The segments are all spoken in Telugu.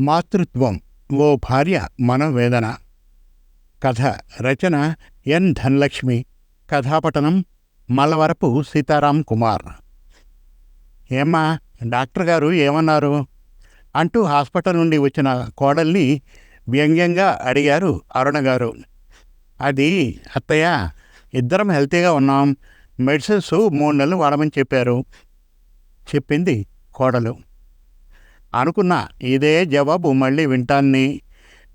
మాతృత్వం ఓ భార్య మనోవేదన. కథ రచన ఎన్ ధనలక్ష్మి. కథాపటనం మలవరపు సీతారాం కుమార్. ఏమ్మా డాక్టర్ గారు ఏమన్నారు? అంటూ హాస్పిటల్ నుండి వచ్చిన కోడల్ని వ్యంగ్యంగా అడిగారు అరుణ గారు. అది అత్తయ్య ఇద్దరం హెల్తీగా ఉన్నాం మెడిసిన్స్ మూడు నెలలు వాడమని చెప్పారు చెప్పింది కోడలు. అనుకున్నా ఇదే జవాబు మళ్ళీ వింటాన్ని.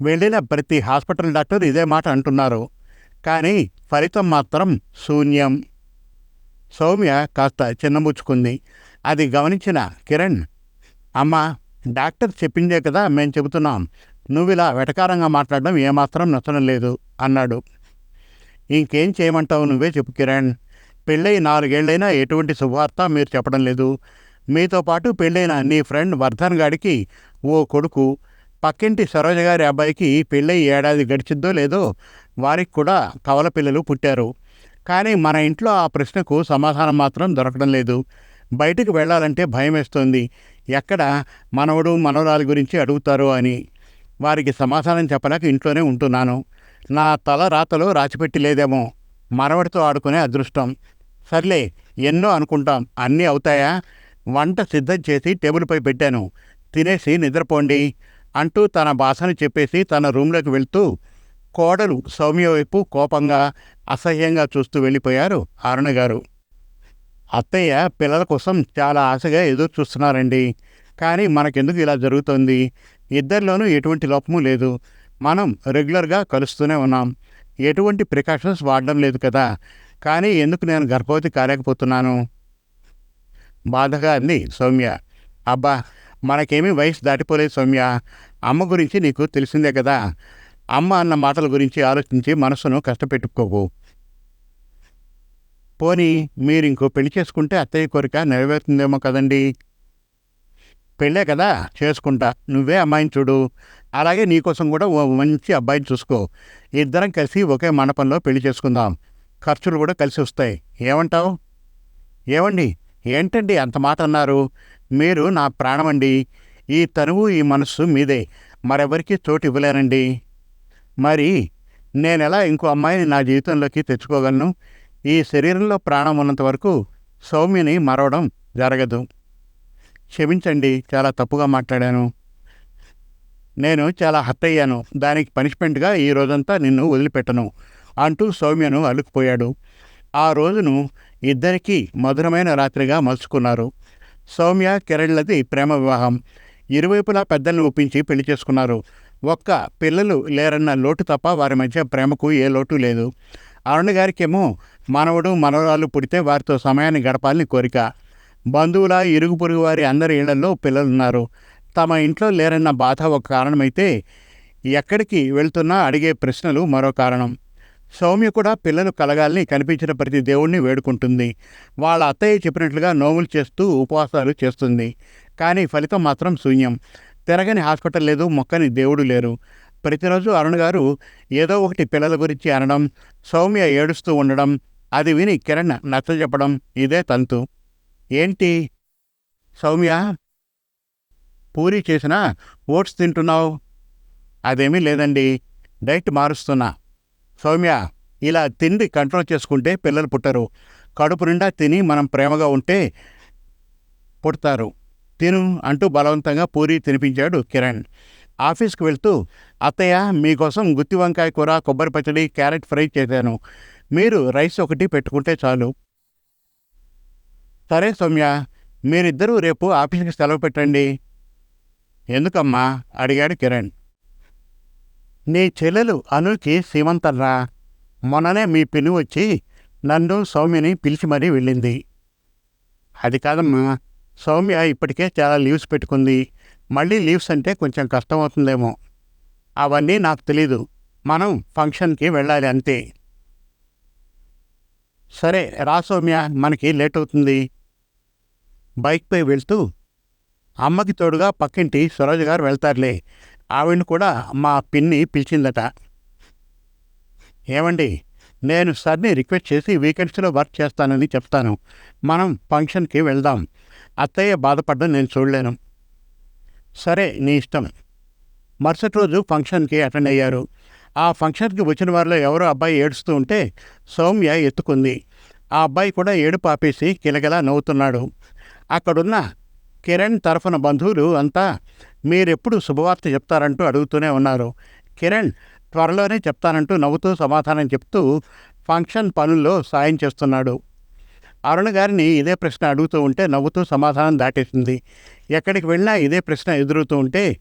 వెళ్ళిన ప్రతి హాస్పిటల్ డాక్టర్ ఇదే మాట అంటున్నారు. కానీ ఫలితం మాత్రం శూన్యం. సౌమ్య కాస్త చిన్నముచ్చుకుంది అది గమనించిన కిరణ్ అమ్మా డాక్టర్ చెప్పిందే కదా మేము చెబుతున్నాం. నువ్వు ఇలా వెటకారంగా మాట్లాడడం ఏమాత్రం నచ్చడం లేదు అన్నాడు. ఇంకేం చేయమంటావు నువ్వే చెప్పు కిరణ్. పెళ్ళై నాలుగేళ్ళైనా ఎటువంటి శుభవార్త మీరు చెప్పడం లేదు. మీతో పాటు పెళ్ళైన నీ ఫ్రెండ్ వర్ధన్ గాడికి ఓ కొడుకు పక్కింటి సరోజ గారి అబ్బాయికి పెళ్ళై ఏడాది గడిచిద్దో లేదో వారికి కూడా కవల పిల్లలు పుట్టారు. కానీ మన ఇంట్లో ఆ ప్రశ్నకు సమాధానం మాత్రం దొరకడం లేదు. బయటకు వెళ్ళాలంటే భయం వేస్తుంది ఎక్కడ మనవడు మనవరాలి గురించి అడుగుతారు అని. వారికి సమాధానం చెప్పలేక ఇంట్లోనే ఉంటున్నాను. నా తల రాతలో రాచిపెట్టి లేదేమో. మనవడితో ఆడుకునే అదృష్టం. సర్లే ఎన్నో అనుకుంటాం. అన్నీ అవుతాయా? వంట సిద్ధం చేసి టేబుల్పై పెట్టాను. తినేసి నిద్రపోండి అంటూ తన భాషను చెప్పేసి తన రూమ్లోకి వెళ్తూ కోడలు సౌమ్య వైపు కోపంగా అసహ్యంగా చూస్తూ వెళ్ళిపోయారు అరుణ గారు. అత్తయ్య పిల్లల కోసం చాలా ఆశగా ఎదురు చూస్తున్నారండి. కానీ మనకెందుకు ఇలా జరుగుతోంది? ఇద్దరిలోనూ ఎటువంటి లోపము లేదు. మనం రెగ్యులర్గా కలుస్తూనే ఉన్నాం. ఎటువంటి ప్రికాషన్స్ వాడడం లేదు కదా. కానీ ఎందుకు నేను గర్భవతి కాలేకపోతున్నాను? బాధగా అంది సౌమ్య. అబ్బా మనకేమీ వయసు దాటిపోలేదు సౌమ్య. అమ్మ గురించి నీకు తెలిసిందే కదా. అమ్మ అన్న మాటల గురించి ఆలోచించి మనసును కష్టపెట్టుకోకు. పోనీ మీరు ఇంకో పెళ్ళి చేసుకుంటే అత్తయ్య కోరిక నెరవేరుతుందేమో కదండి. పెళ్ళే కదా చేసుకుంటా. నువ్వే అమ్మాయిని చూడు. అలాగే నీకోసం కూడా ఓ మంచి అబ్బాయిని చూసుకో. ఇద్దరం కలిసి ఒకే మండపంలో పెళ్ళి చేసుకుందాం. ఖర్చులు కూడా కలిసి వస్తాయి. ఏమంటావు? ఏమండి ఏంటండి అంత మాట అన్నారు? మీరు నా ప్రాణమండి. ఈ తనువు ఈ మనస్సు మీదే. మరెవరికి చోటు ఇవ్వలేనండి. మరి నేను ఎలా ఇంకో అమ్మాయిని నా జీవితంలోకి తెచ్చుకోగలను? ఈ శరీరంలో ప్రాణం ఉన్నంత వరకు సౌమ్యని మరవడం జరగదు. క్షమించండి చాలా తప్పుగా మాట్లాడాను. నేను చాలా హర్ట్ అయ్యాను దానికి పనిష్మెంట్గా ఈ రోజంతా నిన్ను వదిలిపెట్టను అంటూ సౌమ్యను అలుకుపోయాడు ఆ రోజును ఇద్దరికీ మధురమైన రాత్రిగా మలుచుకున్నారు. సౌమ్య కిరణ్లది ప్రేమ వివాహం. ఇరువైపులా పెద్దల్ని ఒప్పించి పెళ్ళి చేసుకున్నారు. ఒక్క పిల్లలు లేరన్న లోటు తప్ప వారి మధ్య ప్రేమకు ఏ లోటు లేదు. అరుణ్ గారికేమో మనవడు మనవరాలు పుడితే వారితో సమయాన్ని గడపాలని కోరిక. బంధువుల ఇరుగు పొరుగు వారి అందరి ఇళ్ళలో పిల్లలున్నారు. తమ ఇంట్లో లేరన్న బాధ ఒక కారణమైతే ఎక్కడికి వెళ్తున్నా అడిగే ప్రశ్నలు మరో కారణం. సౌమ్య కూడా పిల్లలు కలగాలని కనిపించిన ప్రతి దేవుణ్ణి వేడుకుంటుంది. వాళ్ళ అత్తయ్య చెప్పినట్లుగా నోములు చేస్తూ ఉపవాసాలు చేస్తుంది. కానీ ఫలితం మాత్రం శూన్యం. తిరగని హాస్పిటల్ లేదు మొక్కని దేవుడు లేరు. ప్రతిరోజు అరుణ్ గారు ఏదో ఒకటి పిల్లల గురించి అనడం సౌమ్య ఏడుస్తూ ఉండడం అది విని కిరణ్ నచ్చజెప్పడం ఇదే తంతు. ఏంటి? సౌమ్య పూరి చేసినా ఓట్స్ తింటున్నావు? అదేమీ లేదండి. డైట్ మారుస్తున్నా. సౌమ్య ఇలా తిండి కంట్రోల్ చేసుకుంటే పిల్లలు పుట్టరు. కడుపు నిండా తిని మనం ప్రేమగా ఉంటే పుడతారు. తిను అంటూ బలవంతంగా పూరి తినిపించాడు కిరణ్. ఆఫీస్కి వెళ్తూ అత్తయ్య మీకోసం గుత్తి వంకాయ కూర కొబ్బరి పచ్చడి క్యారెట్ ఫ్రై చేశాను. మీరు రైస్ ఒకటి పెట్టుకుంటే చాలు. సరే సౌమ్య మీరిద్దరూ రేపు ఆఫీస్కి సెలవు పెట్టండి. ఎందుకమ్మా? అడిగాడు కిరణ్. నీ చెల్లెలు అనుకి సీమంతర్రా మొన్ననే మీ పిన్ని వచ్చి నన్ను సౌమ్యని పిలిచి మరీ వెళ్ళింది. అది కాదమ్మా సౌమ్య ఇప్పటికే చాలా లీవ్స్ పెట్టుకుంది. మళ్ళీ లీవ్స్ అంటే కొంచెం కష్టం అవుతుందేమో అవన్నీ నాకు తెలీదు. మనం ఫంక్షన్కి వెళ్ళాలి అంతే. సరే రా సౌమ్య మనకి లేట్ అవుతుంది. బైక్పై వెళ్తూ అమ్మకి తోడుగా పక్కింటి సరోజ గారు వెళ్తారులే. ఆవిడని కూడా మా పిన్ని పిలిచిందట. ఏమండి నేను సర్ని రిక్వెస్ట్ చేసి వీకెండ్స్లో వర్క్ చేస్తానని చెప్తాను. మనం ఫంక్షన్కి వెళ్దాం. అత్తయ్య బాధపడడం నేను చూడలేను. సరే నీ ఇష్టం. మరుసటి రోజు ఫంక్షన్కి అటెండ్ అయ్యారు. ఆ ఫంక్షన్కి వచ్చిన వారిలో ఎవరో అబ్బాయి ఏడుస్తూ ఉంటే సౌమ్య ఎత్తుకుంది. ఆ అబ్బాయి కూడా ఏడుపు ఆపేసి కిలకిలా నవ్వుతున్నాడు. అక్కడున్న కిరణ్ తరఫున బంధువులు అంతా మీరెప్పుడు శుభవార్త చెప్తారంటూ అడుగుతూనే ఉన్నారు. కిరణ్ త్వరలోనే చెప్తానంటూ నవ్వుతూ సమాధానం చెప్తూ ఫంక్షన్ పనుల్లో సాయం చేస్తున్నాడు. అరుణ గారిని ఇదే ప్రశ్న అడుగుతూ ఉంటే నవ్వుతూ సమాధానం దాటేసింది. ఎక్కడికి వెళ్ళినా ఇదే ప్రశ్న ఎదురుతూ ఉంటే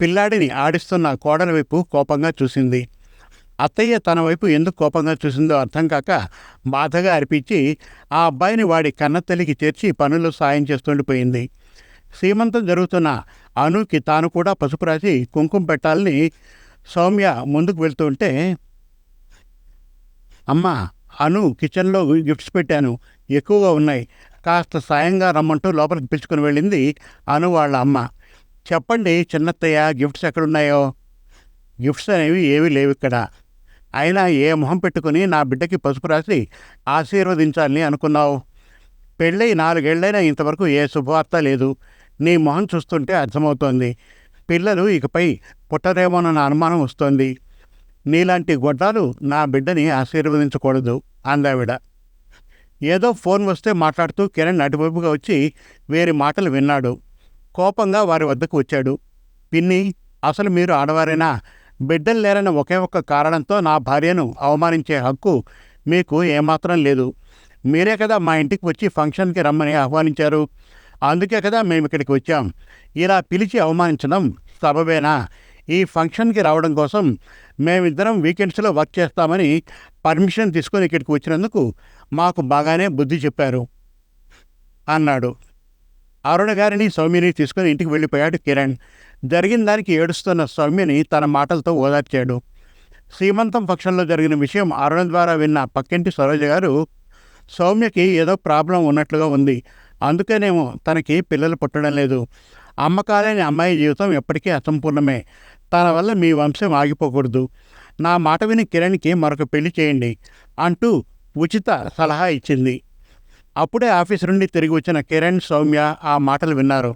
పిల్లాడిని ఆడిస్తున్న కోడల వైపు కోపంగా చూసింది. అత్తయ్య తన వైపు ఎందుకు కోపంగా చూసిందో అర్థం కాక బాధగా అర్పించి ఆ అబ్బాయిని వాడి కన్నతల్లికి చేర్చి పనుల్లో సాయం చేస్తుండిపోయింది. సీమంతం జరుగుతున్న అనుకి తాను కూడా పసుపు రాసి కుంకుమ పెట్టాలని సౌమ్య ముందుకు వెళ్తుంటే అమ్మా అను కిచెన్లో గిఫ్ట్స్ పెట్టాను. ఎక్కువగా ఉన్నాయి. కాస్త సాయంగా రమ్మంటూ లోపలికి పిలుచుకుని వెళ్ళింది అను వాళ్ళ అమ్మ. చెప్పండి చిన్నత్తయ్య గిఫ్ట్స్ ఎక్కడున్నాయో? గిఫ్ట్స్ అనేవి ఏమీ లేవు ఇక్కడ. అయినా ఏ మొహం పెట్టుకుని నా బిడ్డకి పసుపు రాసి ఆశీర్వదించాలని అనుకున్నావు? పెళ్ళై నాలుగేళ్ళైనా ఇంతవరకు ఏ శుభవార్త లేదు. నీ మొహం చూస్తుంటే అర్థమవుతోంది. పిల్లలు ఇకపై పుట్టరేమోనన్న అనుమానం వస్తోంది. నీలాంటి గొడ్డాలు నా బిడ్డని ఆశీర్వదించకూడదు అందావిడ. ఏదో ఫోన్ వస్తే మాట్లాడుతూ కిరణ్ అటువైపుగా వచ్చి వేరే మాటలు విన్నాడు. కోపంగా వారి వద్దకు వచ్చాడు. పిన్ని అసలు మీరు ఆడవారేనా? బిడ్డలు లేరన్న ఒకే ఒక్క కారణంతో నా భార్యను అవమానించే హక్కు మీకు ఏమాత్రం లేదు. మీరే కదా మా ఇంటికి వచ్చి ఫంక్షన్కి రమ్మని ఆహ్వానించారు. అందుకే కదా మేము ఇక్కడికి వచ్చాం. ఇలా పిలిచి అవమానించడం సబబేనా? ఈ ఫంక్షన్కి రావడం కోసం మేమిద్దరం వీకెండ్స్లో వర్క్ చేస్తామని పర్మిషన్ తీసుకొని ఇక్కడికి వచ్చినందుకు మాకు బాగానే బుద్ధి చెప్పారు అన్నాడు. అరుణ గారిని సౌమ్యని తీసుకుని ఇంటికి వెళ్ళిపోయాడు కిరణ్. జరిగిన దానికి ఏడుస్తున్న సౌమ్యని తన మాటలతో ఓదార్చాడు. శ్రీమంతం ఫంక్షన్లో జరిగిన విషయం అరుణ ద్వారా విన్న పక్కింటి సరోజ గారు సౌమ్యకి ఏదో ప్రాబ్లం ఉన్నట్లుగా ఉంది. అందుకేనేమో తనకి పిల్లలు పుట్టడం లేదు. అమ్మకాలేని అమ్మాయి జీవితం ఎప్పటికీ అసంపూర్ణమే. తన వల్ల మీ వంశం ఆగిపోకూడదు. నా మాట విని కిరణ్కి మరొక పెళ్ళి చేయండి అంటూ ఉచిత సలహా ఇచ్చింది. అప్పుడే ఆఫీస్ నుండి తిరిగి వచ్చిన కిరణ్ సౌమ్య ఆ మాటలు విన్నారు.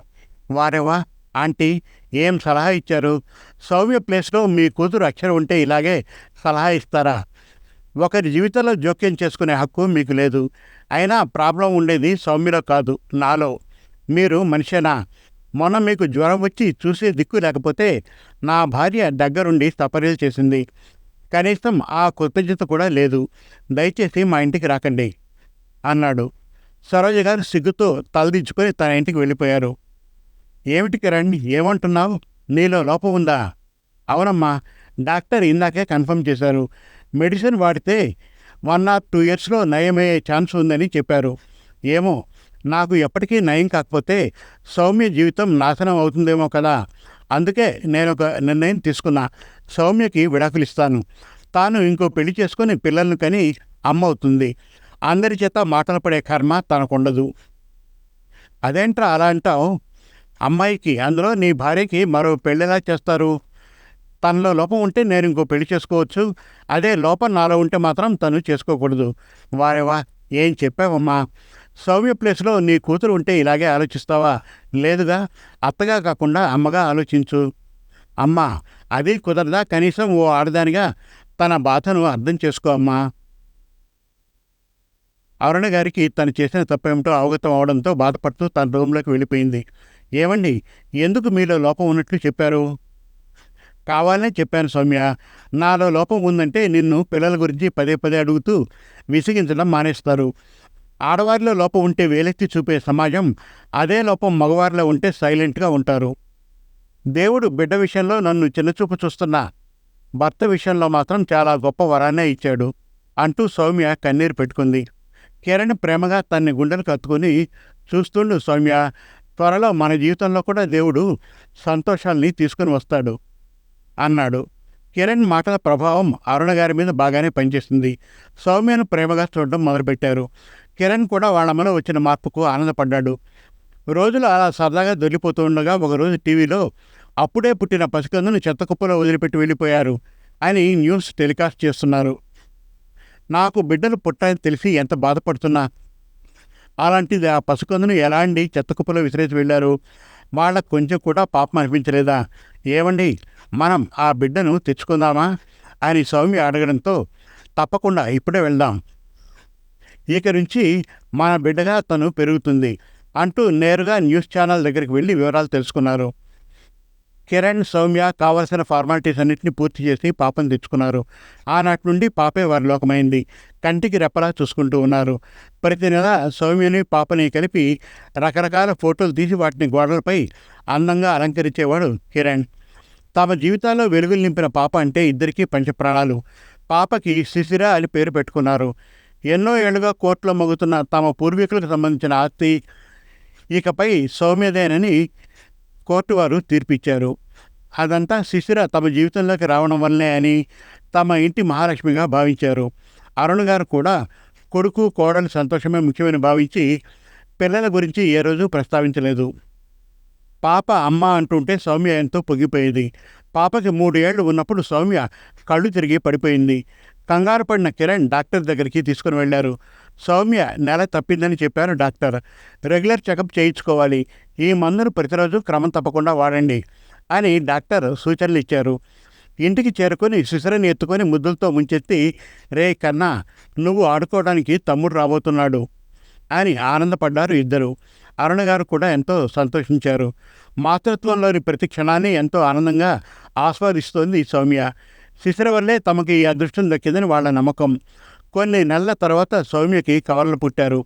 వారేవా? ఆంటీ ఏం సలహా ఇచ్చారు? సౌమ్య ప్లేస్లో మీ కూతురు అక్షరం ఉంటే ఇలాగే సలహా ఇస్తారా? ఒకరి జీవితంలో జోక్యం చేసుకునే హక్కు మీకు లేదు. అయినా ప్రాబ్లం ఉండేది సౌమ్యలో కాదు నాలో. మీరు మనిషేనా? మొన్న మీకు జ్వరం వచ్చి చూసే దిక్కు లేకపోతే నా భార్య దగ్గరుండి తపరీలు చేసింది. కనీసం ఆ కృతజ్ఞత కూడా లేదు. దయచేసి మా ఇంటికి రాకండి అన్నాడు. సరోజ గారు సిగ్గుతో తలదించుకొని తన ఇంటికి వెళ్ళిపోయారు. ఏమిటికి రండి ఏమంటున్నావు? నీలో లోపం ఉందా? అవునమ్మా డాక్టర్ ఇందాకే కన్ఫర్మ్ చేశారు. మెడిసిన్ వాడితే వన్ ఆర్ టూ ఇయర్స్లో నయమయ్యే ఛాన్స్ ఉందని చెప్పారు. ఏమో నాకు ఎప్పటికీ నయం కాకపోతే సౌమ్య జీవితం నాశనం అవుతుందేమో కదా. అందుకే నేను ఒక నిర్ణయం తీసుకున్నా. సౌమ్యకి విడాకులు ఇస్తాను తాను ఇంకో పెళ్ళి చేసుకొని పిల్లలను కని అమ్మ అవుతుంది. అందరి చేత మాటలు పడే కర్మ తనకుండదు. అదేంట్రా అలా అంటావు? అమ్మాయికి అందులో నీ భార్యకి మరో పెళ్ళిలా చేస్తారు? తనలో లోపం ఉంటే నేను ఇంకో పెళ్ళి చేసుకోవచ్చు. అదే లోపం నాలో ఉంటే మాత్రం తను చేసుకోకూడదు. వారేవా ఏం చెప్పావమ్మా? సౌమ్య ప్లేస్లో నీ కూతురు ఉంటే ఇలాగే ఆలోచిస్తావా? లేదుగా అత్తగా కాకుండా అమ్మగా ఆలోచించు. అమ్మా అది కుదరదా? కనీసం ఓ ఆడదానిగా తన బాధను అర్థం చేసుకో అమ్మా. అరుణ గారికి తను చేసిన తప్పేమిటో అవగతం అవడంతో బాధపడుతూ తన రూమ్లోకి వెళ్ళిపోయింది. ఏమండి? ఎందుకు మీలో లోపం ఉన్నట్లు చెప్పారు? కావాలనే చెప్పాను సౌమ్య. నాలో లోపం ఉందంటే నిన్ను పిల్లల గురించి పదే పదే అడుగుతూ విసిగించడం మానేస్తారు. ఆడవారిలో లోపం ఉంటే వేలెత్తి చూపే సమాజం అదే లోపం మగవారిలో ఉంటే సైలెంట్గా ఉంటారు. దేవుడు బిడ్డ విషయంలో నన్ను చిన్నచూపు చూస్తున్న. భర్త విషయంలో మాత్రం చాలా గొప్ప వరాన్నే ఇచ్చాడు అంటూ సౌమ్య కన్నీరు పెట్టుకుంది. కిరణ్ ప్రేమగా తన్ని గుండెలు కత్తుకుని చూస్తుండు సౌమ్య. త్వరలో మన జీవితంలో కూడా దేవుడు సంతోషాల్ని తీసుకుని వస్తాడు. అన్నాడు. కిరణ్ మాటల ప్రభావం అరుణ గారి మీద బాగానే పనిచేస్తుంది సౌమ్యను ప్రేమగా చూడడం మొదలుపెట్టారు. కిరణ్ కూడా వాళ్ళమ్మలో వచ్చిన మార్పుకు ఆనందపడ్డాడు. రోజులు అలా సరదాగా దొరికిపోతూ ఉండగా ఒకరోజు టీవీలో అప్పుడే పుట్టిన పసికందును చెత్తకుప్పలో వదిలిపెట్టి వెళ్ళిపోయారు. అని న్యూస్ టెలికాస్ట్ చేస్తున్నారు. నాకు బిడ్డలు పుట్టాయని తెలిసి ఎంత బాధపడుతున్నా? అలాంటిది ఆ పసికందును ఎలాంటి చెత్తకుప్పలో విసిరేసి వెళ్ళారు? వాళ్ళకు కొంచెం కూడా పాపం అనిపించలేదా? ఏమండి? మనం ఆ బిడ్డను తెచ్చుకుందామా అని సౌమ్య అడగడంతో తప్పకుండా ఇప్పుడే వెళ్దాం. ఇక నుంచి మన బిడ్డగా తను పెరుగుతుంది అంటూ నేరుగా న్యూస్ ఛానల్ దగ్గరికి వెళ్ళి వివరాలు తెలుసుకున్నారు. కిరణ్ సౌమ్య కావలసిన ఫార్మాలిటీస్ అన్నింటినీ పూర్తి చేసి పాపను తెచ్చుకున్నారు. ఆనాటి నుండి పాపే వారి లోకమైంది. కంటికి రెప్పలా చూసుకుంటూ ఉన్నారు. ప్రతి నెల సౌమ్యని పాపని కలిపి రకరకాల ఫోటోలు తీసి వాటిని గోడలపై అందంగా అలంకరించేవాడు కిరణ్. తమ జీవితాల్లో వెలుగులు నింపిన పాప అంటే ఇద్దరికీ పంచప్రాణాలు. పాపకి శిశిర అని పేరు పెట్టుకున్నారు. ఎన్నో ఏళ్ళుగా కోర్టులో మగుతున్న తమ పూర్వీకులకు సంబంధించిన ఆస్తి ఇకపై సౌమ్యదేనని కోర్టు వారు తీర్పిచ్చారు. అదంతా శిశిర తమ జీవితంలోకి రావడం వల్లే అని తమ ఇంటి మహాలక్ష్మిగా భావించారు. అరుణ్ గారు కూడా కొడుకు కోడలు సంతోషమే ముఖ్యమని భావించి పిల్లల గురించి ఏ రోజు ప్రస్తావించలేదు. పాప అమ్మ అంటుంటే సౌమ్య ఎంతో పొగిపోయేది. పాపకి మూడు ఏళ్ళు ఉన్నప్పుడు సౌమ్య కళ్ళు తిరిగి పడిపోయింది. కంగారు పడిన కిరణ్ డాక్టర్ దగ్గరికి తీసుకుని వెళ్ళారు. సౌమ్య నెల తప్పిందని చెప్పారు డాక్టర్. రెగ్యులర్ చెకప్ చేయించుకోవాలి. ఈ మందును ప్రతిరోజు క్రమం తప్పకుండా వాడండి అని డాక్టర్ సూచనలు ఇచ్చారు. ఇంటికి చేరుకొని శిశురని ఎత్తుకొని ముద్దులతో ముంచెత్తి రే కన్నా నువ్వు ఆడుకోవడానికి తమ్ముడు రాబోతున్నాడు అని ఆనందపడ్డారు ఇద్దరు. అరుణ గారు కూడా ఎంతో సంతోషించారు. మాతృత్వంలోని ప్రతి క్షణాన్ని ఎంతో ఆనందంగా ఆస్వాదిస్తోంది సౌమ్య. శిశిర వల్లే తమకి ఈ అదృష్టం దక్కిందని వాళ్ళ నమ్మకం. కొన్ని నెలల తర్వాత సౌమ్యకి కవర్లు పుట్టారు.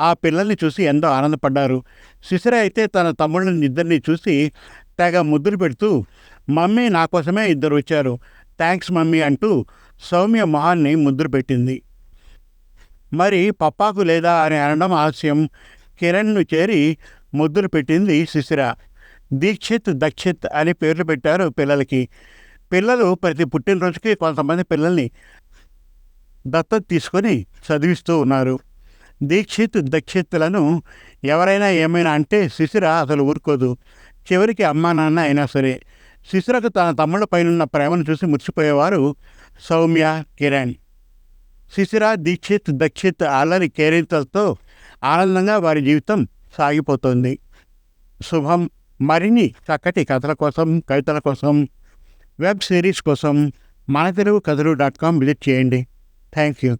ఆ పిల్లల్ని చూసి ఎంతో ఆనందపడ్డారు. శిశిర అయితే తన తమ్ముళ్ళని ఇద్దరిని చూసి తెగ ముద్దులు పెడుతూ మమ్మీ నా కోసమే ఇద్దరు వచ్చారు. థ్యాంక్స్ మమ్మీ అంటూ సౌమ్య మొహాన్ని ముద్దులు పెట్టింది. మరి పప్పాకు లేదా అని అనడం ఆలస్యం. కిరణ్ను చేరి ముద్దులు పెట్టింది శిశిర దీక్షిత్ దక్షిత్ అని పేర్లు పెట్టారు పిల్లలకి. పిల్లలు ప్రతి పుట్టినరోజుకి కొంతమంది పిల్లల్ని దత్తత తీసుకొని చదివిస్తూ ఉన్నారు. దీక్షిత్ దక్షిత్లను ఎవరైనా ఏమైనా అంటే శిశిర అసలు ఊరుకోదు. చివరికి అమ్మా నాన్న అయినా సరే. శిశిరకు తన తమ్ముళ్ళ పైనున్న ప్రేమను చూసి మురిసిపోయేవారు సౌమ్య కిరణ్. శిశిర దీక్షిత్ దక్షిత్ అల్లరి కేరింతలతో ఆనందంగా వారి జీవితం సాగిపోతుంది. శుభం మరిన్ని చక్కటి కథల కోసం కవితల కోసం వెబ్ సిరీస్ కోసం మన Telugu Kathalu dot com visit చేయండి. Thank you